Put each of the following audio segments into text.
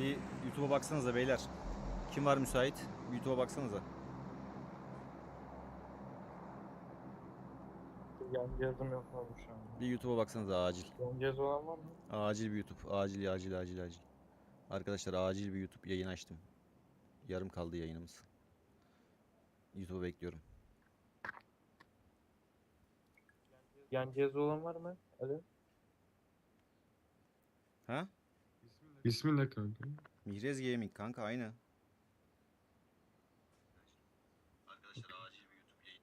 Bir YouTube'a baksanıza beyler. Kim var müsait? YouTube'a baksanıza. Yan cihazım yok abi şu an. Bir YouTube'a baksanıza acil. Yan cihaz olan var mı? Acil bir YouTube. Acil acil acil acil. Arkadaşlar acil bir YouTube yayın açtım. Yarım kaldı yayınımız. YouTube'a bekliyorum. Yan cihaz olan var mı? Alo. Ha? İsmin ne kanka? Mihrez Gaming kanka aynı. Arkadaşlar acil bir YouTube yayın.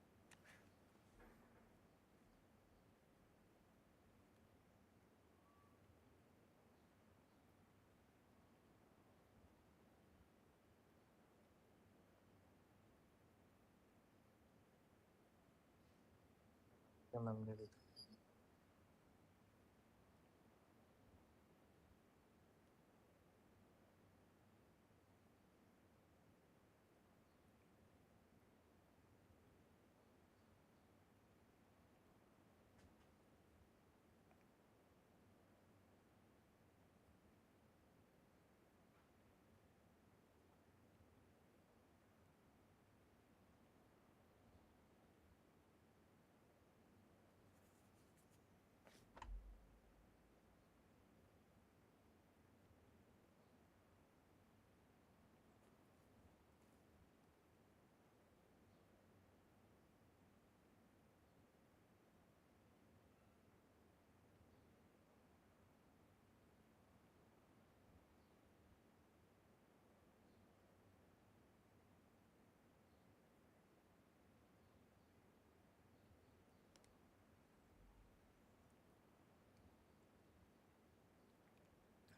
Hemen dedik.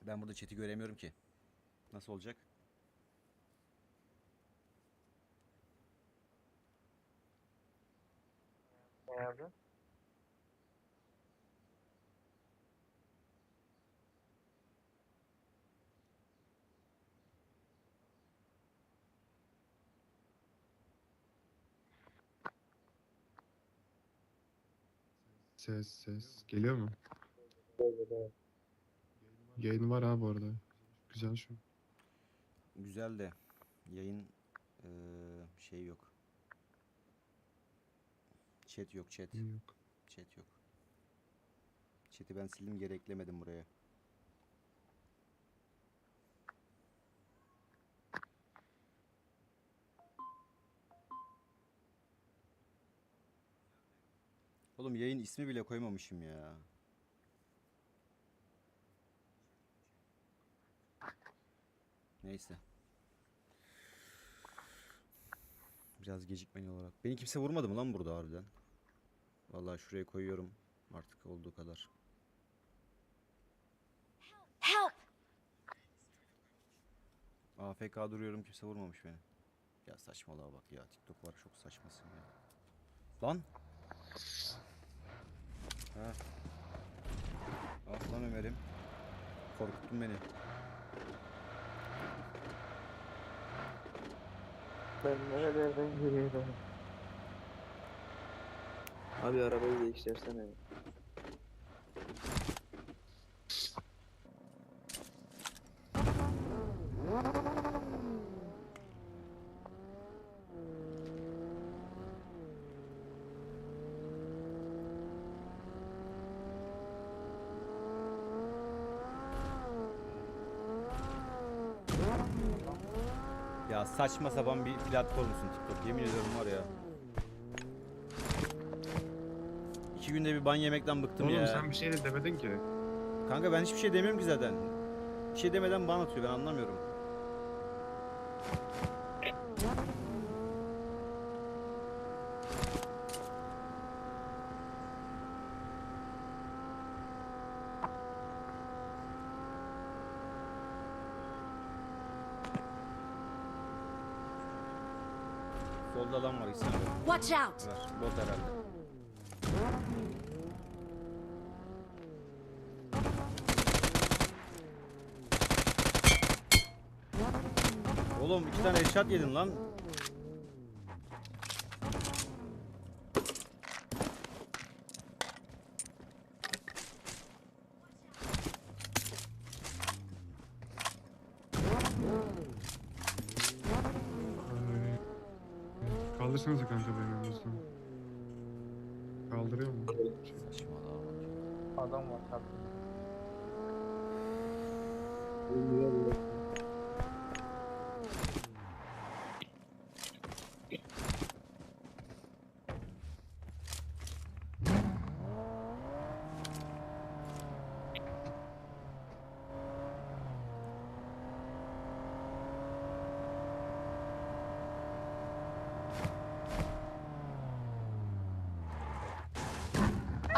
Ben burada chat'i göremiyorum ki. Nasıl olacak? Ne abi? Ses ses. Geliyor mu? Böyle böyle. Yayın var ha bu arada. Güzel şu. Güzel de yayın eee, şey yok. Chat yok chat. İyi yok. Chat yok. Chat'i ben sildim geri eklemedim buraya. Oğlum yayın ismi bile koymamışım ya. Neyse. Biraz gecikmeli olarak. Beni kimse vurmadı mı lan burada harbiden? Vallahi şuraya koyuyorum artık olduğu kadar. Help! AFK duruyorum kimse vurmamış beni. Ya saçmalığa bak ya TikTok var çok saçmasın ya. Lan. Ha. Ah lan Ömer'im. Korkuttun beni. Ben nerelerden geliyorum? Abi arabayı değiştirsene. Ya saçma sapan bir platformsun TikTok. Yemin ediyorum var ya. İki günde bir ban yemekten bıktım Oğlum ya. sen bir şey de demedin ki. Kanka ben hiçbir şey demiyorum ki zaten. Bir şey demeden ban atıyor ben anlamıyorum. Solda adam var İhsan abi. Watch out! Bot herhalde. Oğlum iki tane headshot yedin lan.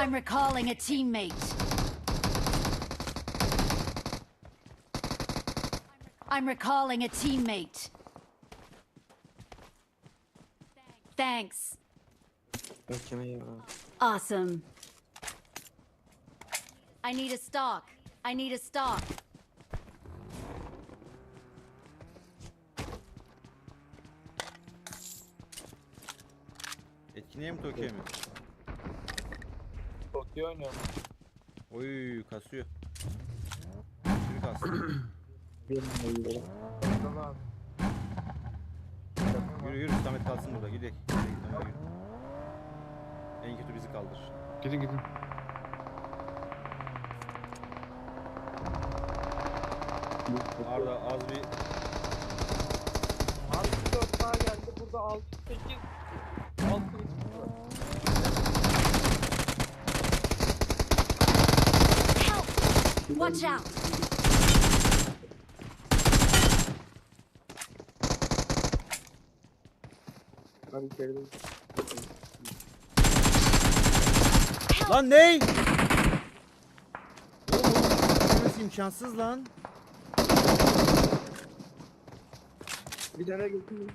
I'm recalling a teammate. I'm recalling a teammate. Thanks. Awesome. I need a stock. I need a stock. Etkinliğe mi Tokyo'ya mı? Tokyo oynuyor. Oy kasıyor. Benim oyunlarım. Bakalım abi. Yürü yürü Samet kalsın burada gidelim. Gidelim, Ömer, yürü. En kötü bizi kaldır. Gidin gidin. Arda az bir Abi 4 daha geldi. Burada 6 8 6 var. Help! Watch out! Abi içeride. Lan ney? Bu imkansız lan. Bir tane götürün.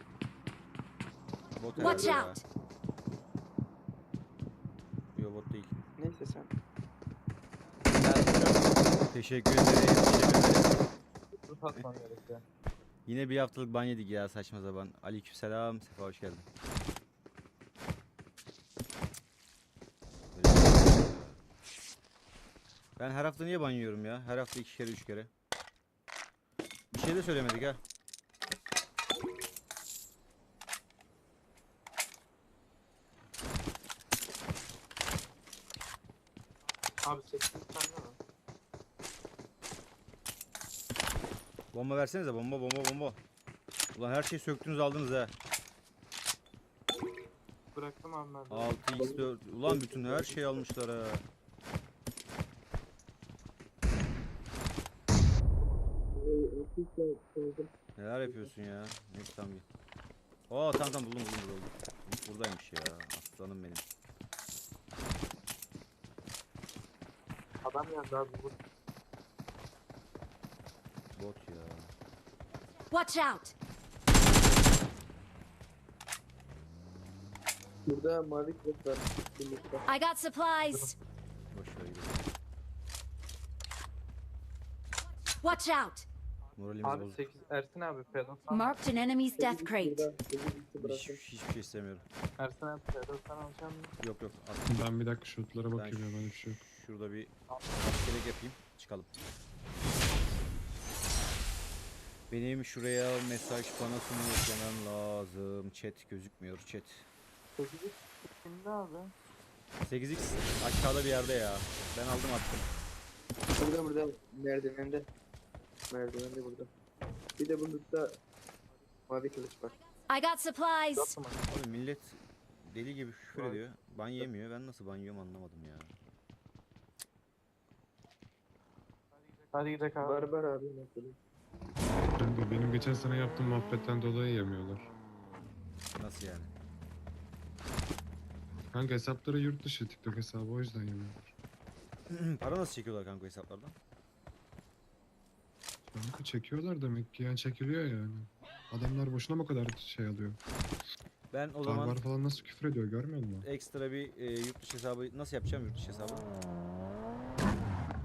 Watch out! Yo bot değil. Neyse sen. Teşekkür ederim. Teşekkür ederim. Dur atmam gerekiyor. Yine bir haftalık ban yedik ya saçma zaman. Aleykümselam. Sefa hoş geldin. Ben her hafta niye ban yiyorum ya? Her hafta iki kere üç kere. Bir şey de söylemedik ha. Abi 8 tane var. Bomba versenize bomba bomba bomba. Ulan her şeyi söktünüz aldınız ha. Bıraktım abi ben. de. 6x4 ulan bütün her şeyi almışlar ha. Neler yapıyorsun ya? Neyse tamam gel. Oo tamam tamam buldum buldum buldum. Buradaymış ya. Aslanım benim. Adam geldi abi. Bu Bot ya. Watch out! Burada mavi kılıç var. I got supplies. Watch out! Moralimiz Abi bozuk. 8 Ersin abi pedal. Marked an enemy's death crate. Hiç, hiçbir şey istemiyorum. Ersin abi pedal sen alacak mısın? Yok yok. at. Ben bir dakika şutlara Ben bakayım ya ben bir şey yok. Şurada bir gerek yapayım. Çıkalım. Benim şuraya mesaj panosunu yüklemem lazım. Chat gözükmüyor chat. 8 kimde abi? 8x aşağıda bir yerde ya. Ben aldım attım. Burada burada merdivende. Merdivende burada. Bir de bunda mavi kılıç var. I got supplies. Abi millet deli gibi küfür ediyor. Ban yemiyor. Ben nasıl ban yiyorum anlamadım ya. Hadi gidelim abi. Var abi mesela. Kanka benim geçen sene yaptığım muhabbetten dolayı yemiyorlar. Nasıl yani? Kanka hesapları yurt dışı TikTok hesabı o yüzden yemiyorlar. Para nasıl çekiyorlar kanka hesaplardan? Kanka çekiyorlar demek ki yani çekiliyor yani. Adamlar boşuna mı kadar şey alıyor? Ben o zaman Barbar falan nasıl küfür ediyor görmüyor musun? ekstra bir e, yurt dışı hesabı nasıl yapacağım yurt dışı hesabı?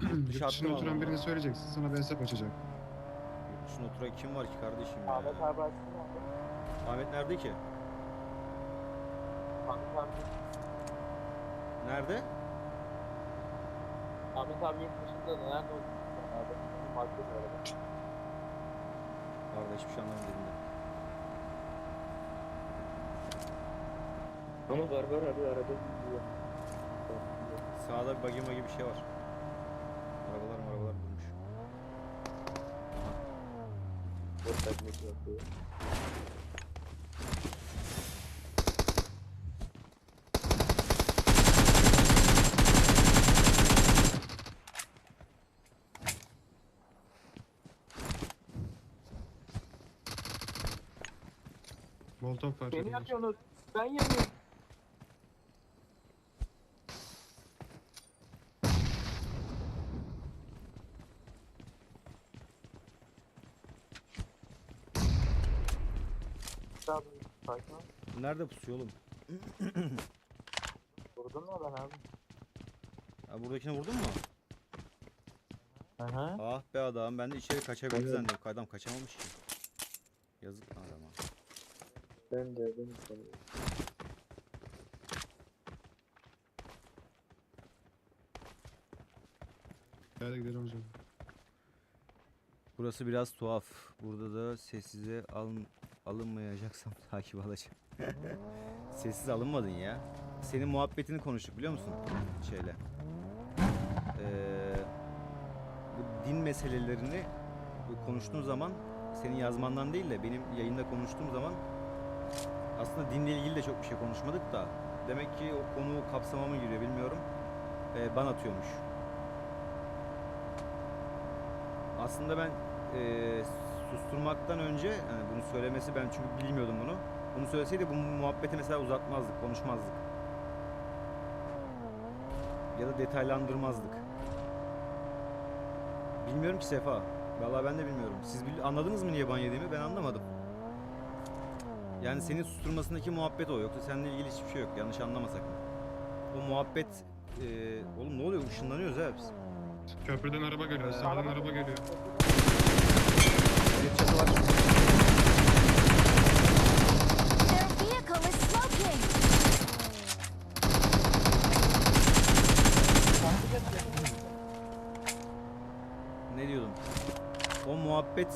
Yurt mı oturan birine söyleyeceksin sana bir hesap açacak. Yurt dışında oturan kim var ki kardeşim ya? Ahmet abi açsın abi. Ahmet nerede ki? Ahmet abi. Nerede? Ahmet abi yurt dışında da nerede oldu? Abi. Market arada. Hiçbir şey anlamadım dediğinde. Ama var var abi arada. Sağda bir bagi magi bir şey var. Takmek yapıyor. Molotov var. Beni dediler. yakıyorsunuz. Ben yanıyorum. Sakin ol. Nerede pusuyor oğlum? Vurdun mu ben abi? Ha, buradakine vurdun mu? Aha. Ah be adam ben de içeri kaçabildi Evet. zannediyorum. Adam kaçamamış ki. Yazık lan adama. Ben de ben de. Gel gidelim zaman. Burası biraz tuhaf. Burada da sessize alın, alınmayacaksam takip alacağım. Sessiz alınmadın ya. Senin muhabbetini konuştuk biliyor musun? Şeyle. Ee, bu din meselelerini bu konuştuğun zaman senin yazmandan değil de benim yayında konuştuğum zaman aslında dinle ilgili de çok bir şey konuşmadık da demek ki o konu kapsama mı giriyor bilmiyorum. Ee, ban atıyormuş. Aslında ben eee, susturmaktan önce yani bunu söylemesi ben çünkü bilmiyordum bunu. Bunu söyleseydi bu muhabbeti mesela uzatmazdık, konuşmazdık. Ya da detaylandırmazdık. Bilmiyorum ki Sefa. Vallahi ben de bilmiyorum. Siz bil- anladınız mı niye ban yediğimi? Ben anlamadım. Yani senin susturmasındaki muhabbet o. Yoksa seninle ilgili hiçbir şey yok. Yanlış anlama sakın. O muhabbet... eee, oğlum ne oluyor? Işınlanıyoruz ha biz. Köprüden araba geliyor. Sağdan araba geliyor. Ne diyordum? O muhabbet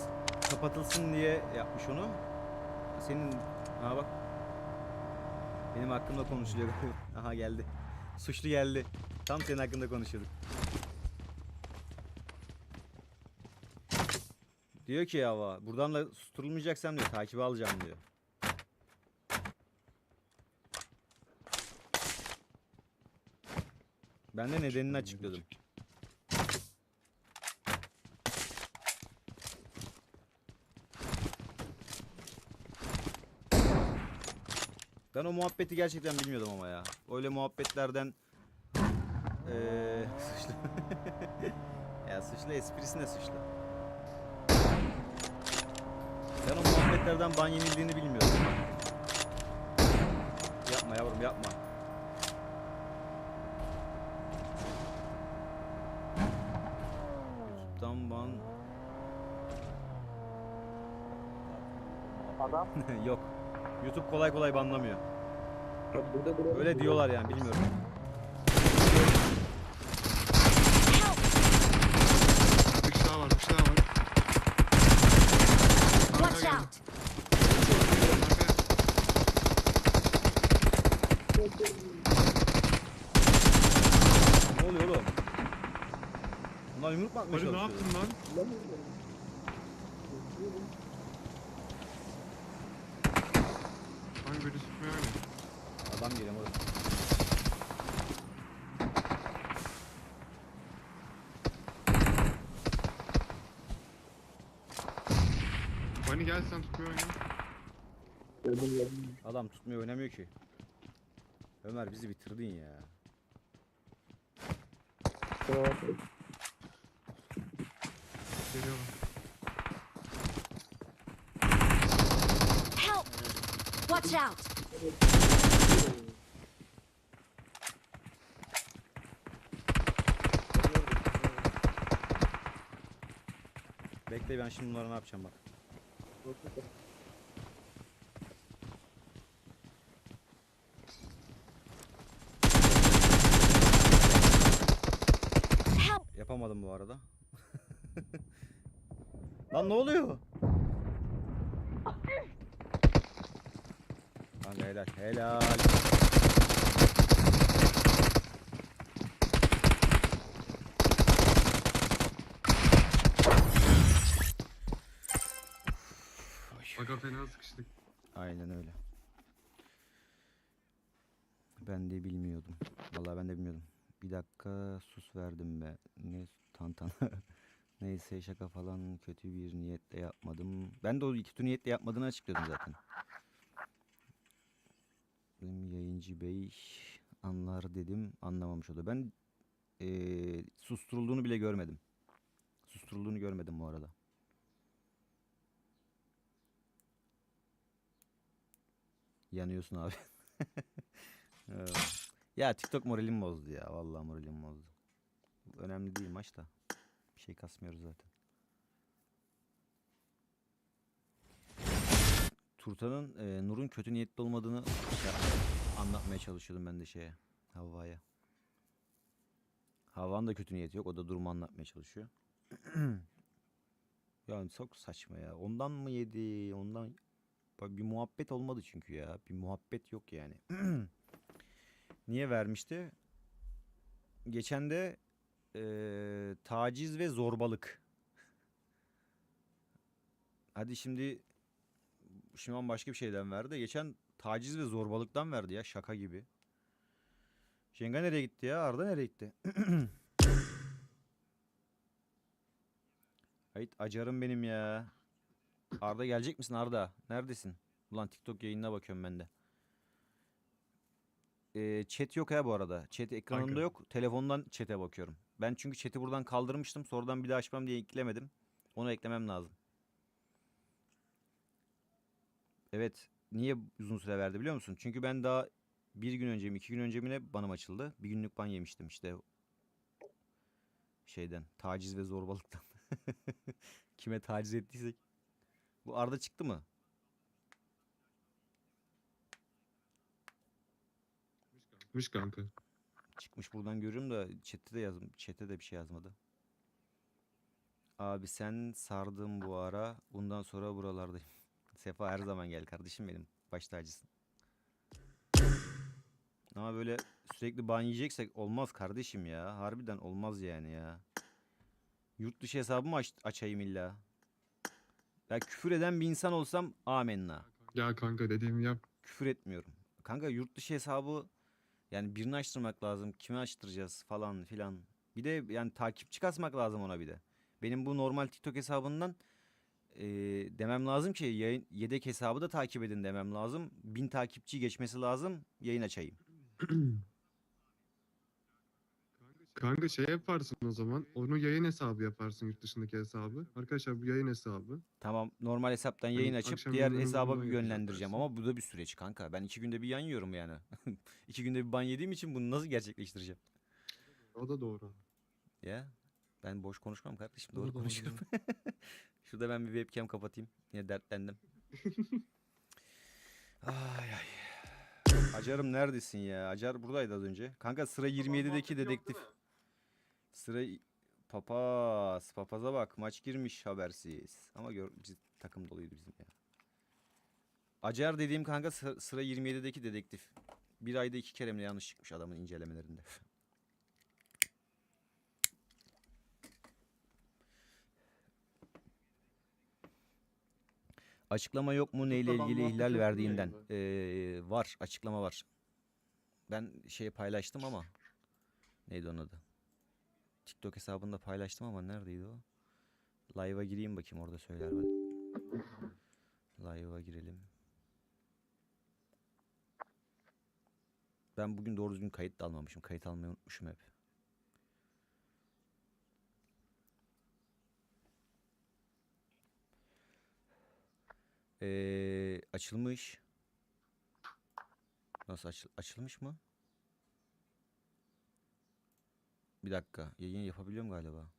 kapatılsın diye yapmış onu. Senin ha bak. Benim hakkımda konuşuluyor. Aha geldi. Suçlu geldi. Tam senin hakkında konuşuyorduk. Diyor ki ya buradan da susturulmayacaksam diyor takibe alacağım diyor. Ben de nedenini açıkladım. Ben o muhabbeti gerçekten bilmiyordum ama ya. Öyle muhabbetlerden eee suçlu. ya suçlu esprisine suçlu. Ben o muhabbetlerden ban yenildiğini bilmiyordum. Yapma yavrum yapma. YouTube'dan ban Adam. yok. YouTube kolay kolay banlamıyor. Öyle diyorlar yani bilmiyorum. Help! Bir kişi daha var. Bir kişi daha var. Arka Watch geldi. out! Ne oluyor oğlum? Yumruk mu atmaya Ali ne yaptın lan? Hangi biri sıkmıyor öyle? Adam geliyor moruk. Bani gel sen tutmuyor gördüm. Adam tutmuyor oynamıyor ki. Ömer bizi bitirdin ya. Tamam. Geliyorlar. Help! Watch out! Bekle ben şimdi bunlara ne yapacağım bak. Help! Yapamadım bu arada. Lan ne oluyor? Kanka helal helal. Aga fena sıkıştık. Aynen öyle. Ben de bilmiyordum. Vallahi ben de bilmiyordum. Bir dakika sus verdim be. Ne tantana. Neyse şaka falan kötü bir niyetle yapmadım. Ben de o kötü niyetle yapmadığını açıkladım zaten. Benim yayıncı bey anlar dedim anlamamış o da. Ben eee, susturulduğunu bile görmedim. Susturulduğunu görmedim bu arada. Yanıyorsun abi. Ya TikTok moralim bozdu ya. Vallahi moralim bozdu. Önemli değil maç da. Bir şey kasmıyoruz zaten. Turtan'ın e, Nur'un kötü niyetli olmadığını anlatmaya çalışıyordum ben de şeye. Havva'ya. Havva'nın da kötü niyeti yok. O da durumu anlatmaya çalışıyor. yani çok saçma ya. Ondan mı yedi? Ondan bir muhabbet olmadı çünkü ya. Bir muhabbet yok yani. Niye vermişti? Geçen de eee, taciz ve zorbalık. Hadi şimdi Şiman başka bir şeyden verdi. Geçen taciz ve zorbalıktan verdi ya şaka gibi. Jenga nereye gitti ya? Arda nereye gitti? Hayır acarım benim ya. Arda gelecek misin Arda? Neredesin? Ulan TikTok yayınına bakıyorum ben de. Ee, chat yok ya bu arada. Chat ekranında Kanka. yok. Telefondan chat'e bakıyorum. Ben çünkü chat'i buradan kaldırmıştım. Sonradan bir daha açmam diye eklemedim. Onu eklemem lazım. Evet. Niye uzun süre verdi biliyor musun? Çünkü ben daha bir gün önce mi iki gün önce mi ne banım açıldı. Bir günlük ban yemiştim işte. Şeyden. Taciz ve zorbalıktan. Kime taciz ettiysek. Bu Arda çıktı mı? Mış kanka. Çıkmış buradan görüyorum da chat'te de yazım chat'te de bir şey yazmadı. Abi sen sardın bu ara. Bundan sonra buralardayım. Sefa her zaman gel kardeşim benim. Baş tacısın. Ama böyle sürekli ban yiyeceksek olmaz kardeşim ya. Harbiden olmaz yani ya. Yurt dışı hesabımı aç açayım illa. Ya küfür eden bir insan olsam amenna. Ya kanka dediğimi yap. küfür etmiyorum. Kanka yurt dışı hesabı yani birini açtırmak lazım. Kimi açtıracağız falan filan. Bir de yani takipçi kasmak lazım ona bir de. Benim bu normal TikTok hesabından eee, demem lazım ki yayın, yedek hesabı da takip edin demem lazım. Bin takipçi geçmesi lazım yayın açayım. Kanka şey yaparsın o zaman. Onu yayın hesabı yaparsın yurt dışındaki hesabı. Arkadaşlar bu yayın hesabı. Tamam normal hesaptan Hani yayın açıp akşam diğer yayınlarını hesaba bir buradan yönlendireceğim yaparsın. ama bu da bir süreç kanka. Ben iki günde bir yan yiyorum yani. iki günde bir ban yediğim için bunu nasıl gerçekleştireceğim? O da doğru. Ya ben boş konuşmam kardeşim doğru doğru. konuşuyorum. Şurada ben bir webcam kapatayım. Yine dertlendim. ay ay. Acarım neredesin ya? Acar buradaydı az önce. Kanka sıra 27'deki dedektif. Sıra papaz. Papaza bak maç girmiş habersiz. Ama gör biz, takım doluydu bizim ya. Acar dediğim kanka sıra, sıra 27'deki dedektif. Bir ayda iki kere mi yanlış çıkmış adamın incelemelerinde. Açıklama yok mu neyle ilgili ihlal verdiğinden? Ee, var açıklama var. Ben şey paylaştım ama neydi onun adı? TikTok hesabında paylaştım ama neredeydi o? Live'a gireyim bakayım orada söyler ben. Live'a girelim. Ben bugün doğru düzgün kayıt da almamışım. Kayıt almayı unutmuşum hep. Ee, açılmış. Nasıl açıl açılmış mı? Bir dakika. Yayın yapabiliyorum galiba.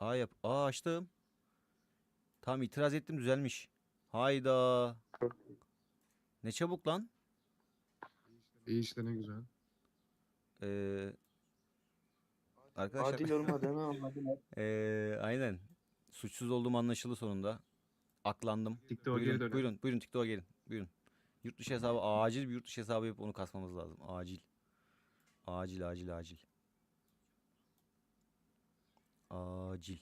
Aa yap. Aa açtım. Tamam itiraz ettim düzelmiş. Hayda. Ne çabuk lan. İyi işte ne güzel. Ee, arkadaşlar. Adil olmadığını anladım. Ee, aynen. Suçsuz olduğum anlaşıldı sonunda. Aklandım. TikTok'a geri buyurun, dönelim. buyurun, buyurun TikTok'a gelin. Buyurun. Yurt dışı hesabı acil bir yurt dışı hesabı yapıp onu kasmamız lazım. Acil. Acil, acil, acil. Acil.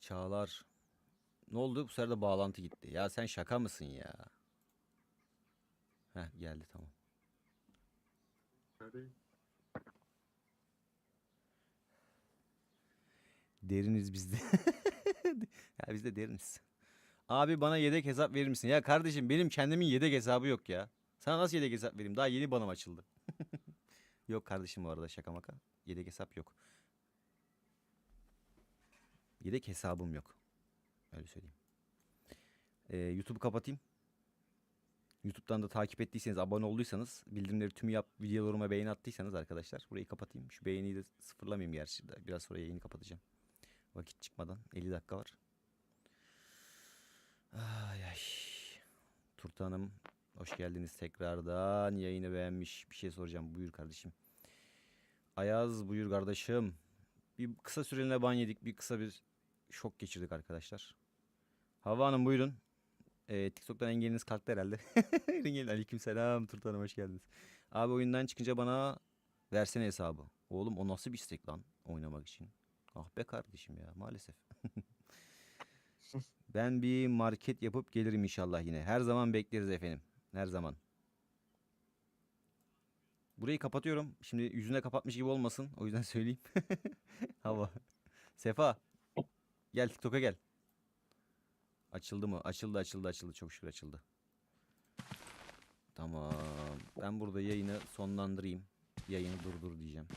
Çağlar Ne oldu? Bu sefer de bağlantı gitti. Ya sen şaka mısın ya? Heh geldi tamam. Deriniz bizde. ya biz de deriniz. Abi bana yedek hesap verir misin? Ya kardeşim benim kendimin yedek hesabı yok ya. Sana nasıl yedek hesap vereyim? Daha yeni bana açıldı. yok kardeşim bu arada şaka maka. Yedek hesap yok. Yedek hesabım yok. Öyle söyleyeyim. Ee, YouTube'u kapatayım. YouTube'dan da takip ettiyseniz, abone olduysanız, bildirimleri tüm yap, videolarıma beğeni attıysanız arkadaşlar burayı kapatayım. Şu beğeniyi de sıfırlamayayım gerçi. Biraz sonra yayını kapatacağım. Vakit çıkmadan 50 dakika var. Ay ay. Turta Hanım hoş geldiniz tekrardan. Yayını beğenmiş. Bir şey soracağım. Buyur kardeşim. Ayaz buyur kardeşim. Bir kısa süreliğine ban yedik. Bir kısa bir şok geçirdik arkadaşlar. Hava Hanım buyurun. Ee, TikTok'tan engeliniz kalktı herhalde. Engelin aleykümselam Turta Hanım hoş geldiniz. Abi oyundan çıkınca bana versene hesabı. Oğlum o nasıl bir istek lan oynamak için? Ah be kardeşim ya maalesef. ben bir market yapıp gelirim inşallah yine. Her zaman bekleriz efendim. Her zaman. Burayı kapatıyorum. Şimdi yüzüne kapatmış gibi olmasın. O yüzden söyleyeyim. Hava. Sefa. Gel TikTok'a gel. Açıldı mı? Açıldı açıldı açıldı. Çok şükür açıldı. Tamam. Ben burada yayını sonlandırayım. Yayını durdur diyeceğim.